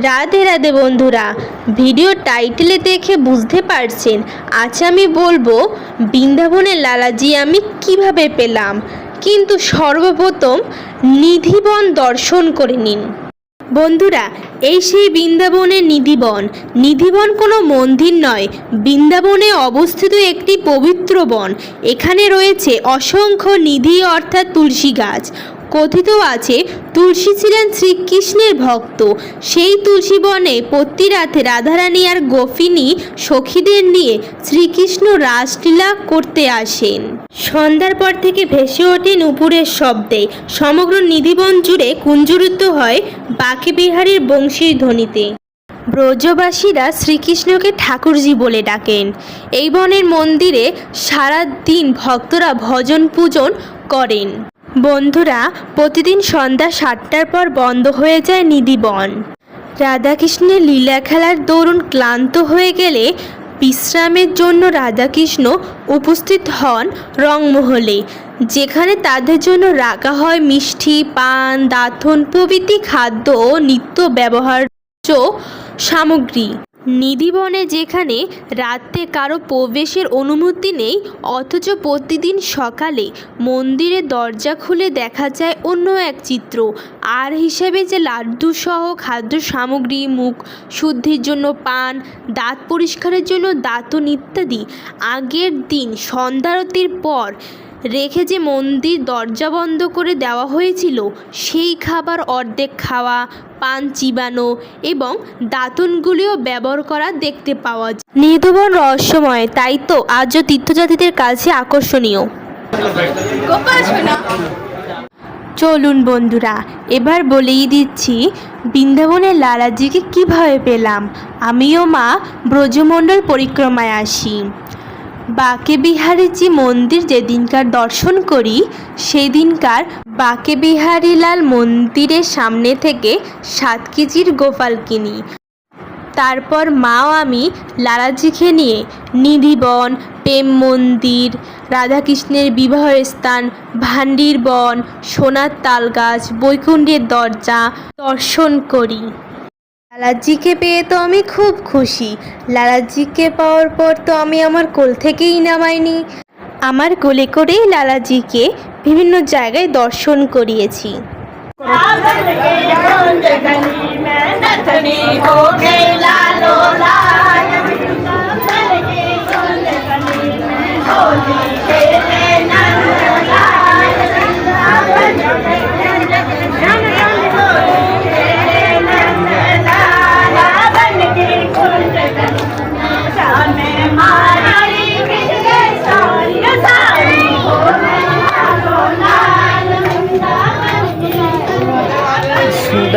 রাধে রাধে বন্ধুরা, ভিডিও টাইটেলে দেখে বুঝতে পারছেন, আজ আমি বলব, বৃন্দাবনের লালাজি আমি কীভাবে পেলাম? কিন্তু সর্বপ্রথম নিধিবন দর্শন করে নিন। বন্ধুরা, এই সেই বৃন্দাবনের নিধিবন। নিধিবন কোনো মন্দির নয়, বৃন্দাবনে অবস্থিত একটি পবিত্র বন। এখানে রয়েছে অসংখ্য নিধি অর্থাৎ তুলসী গাছ। কথিত আছে, তুলসী ছিলেন শ্রীকৃষ্ণের ভক্ত। সেই তুলসী বনে প্রতি রাতে রাধারানী আর গোপিনী সখীদের নিয়ে শ্রীকৃষ্ণ রাসলীলা করতে আসেন। সন্ধ্যার পর থেকে ভেসে ওঠেন উপরের শব্দে। সমগ্র নিধিবন জুড়ে কুঞ্জরিত হয় বাঁকে বিহারীর বংশীর ধ্বনিতে ব্রজবাসীরা শ্রীকৃষ্ণকে ঠাকুরজি বলে ডাকেন। এই বনের মন্দিরে সারা দিন ভক্তরা ভজন পূজন করেন। বন্ধুরা, প্রতিদিন সন্ধ্যা সাতটার পর বন্ধ হয়ে যায় নিধিবন রাধাকৃষ্ণের লীলা খেলার দরুন ক্লান্ত হয়ে গেলে বিশ্রামের জন্য রাধাকৃষ্ণ উপস্থিত হন রংমহলে, যেখানে তাদের জন্য রাখা হয় মিষ্টি, পান দাথন প্রভৃতি খাদ্য ও নিত্য ব্যবহার্য সামগ্রী। নিধিবনে যেখানে রাতে কারও প্রবেশের অনুমতি নেই, অথচ প্রতিদিন সকালে মন্দিরের দরজা খুলে দেখা যায় অন্য এক চিত্র। আর হিসেবে যে লাড্ডু সহ খাদ্য সামগ্রী মুখ শুদ্ধির জন্য পান, দাঁত পরিষ্কারের জন্য দাঁতন ইত্যাদি, আগের দিন সন্ধ্যারতির পর রেখে যে মন্দির দরজা বন্ধ করে দেওয়া হয়েছিল সেই খাবার অর্ধেক খাওয়া পান চিবানো এবং দাঁতনগুলিও ব্যবহার করা দেখতে পাওয়া যায়। নিধুবন রহস্যময় তাই তো আজও তীর্থযাত্রীদের কাছে আকর্ষণীয়। চলুন বন্ধুরা এবার বলেই দিচ্ছি বৃন্দাবনের লালাজিকে কীভাবে পেলাম? আমিও মা ব্রজমণ্ডল পরিক্রমায় আসি। বাকে বিহারীজি মন্দির যেদিনকার দর্শন করি, সেদিনকার বাকে বিহারীলাল মন্দিরের সামনে থেকে সাত কেজির গোপাল কিনি। তারপর মাও আমি লালাজিকে নিয়ে নিধিবন প্রেম মন্দির রাধাকৃষ্ণের বিবাহ স্থান ভান্ডির বন, সোনার তালগাছ, বৈকুণ্ঠের দরজা দর্শন করি। লালাজিকে পেয়ে তো আমি খুব খুশি। লালাজিকে পাওয়ার পর তো আমি আমার কোল থেকেই নামাইনি। আমার কোলে করেই লালাজিকে বিভিন্ন জায়গায় দর্শন করিয়েছি।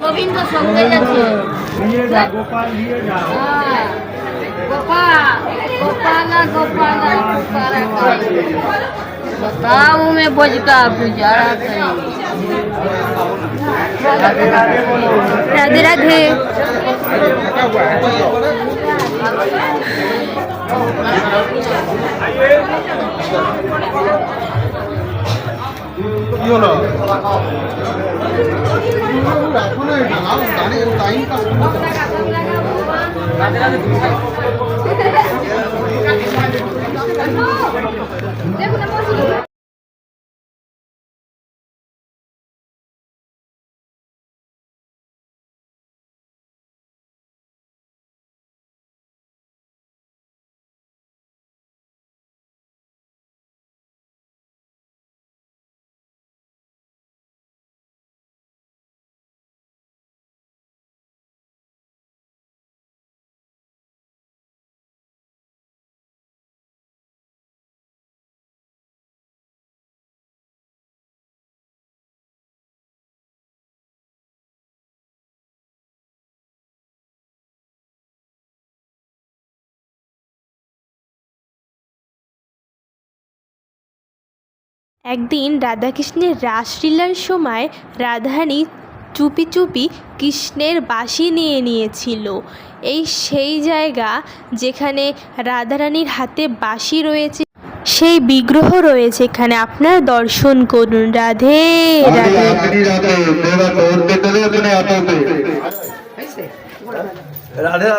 রবীন্দ্র সঙ্গে যাচ্ছে নিয়ে যা গোপাল নিয়ে যা गोपाल गोपाला गोपाला पुकारा करें बताओ मैं बज का गुजारा करेंगे রাধে রাধে কি হলো? এখনও দাঁড়িয়ে টাইম পাস একদিন রাধাকৃষ্ণের রাসলীলার সময় রাধারানী চুপি চুপি কৃষ্ণের বাঁশি নিয়ে নিয়েছিল। এই সেই জায়গা যেখানে রাধারানীর হাতে বাঁশি রয়েছে সেই বিগ্রহ রয়েছে এখানে। আপনার দর্শন করুন। রাধে রাধে রাধে। রাধা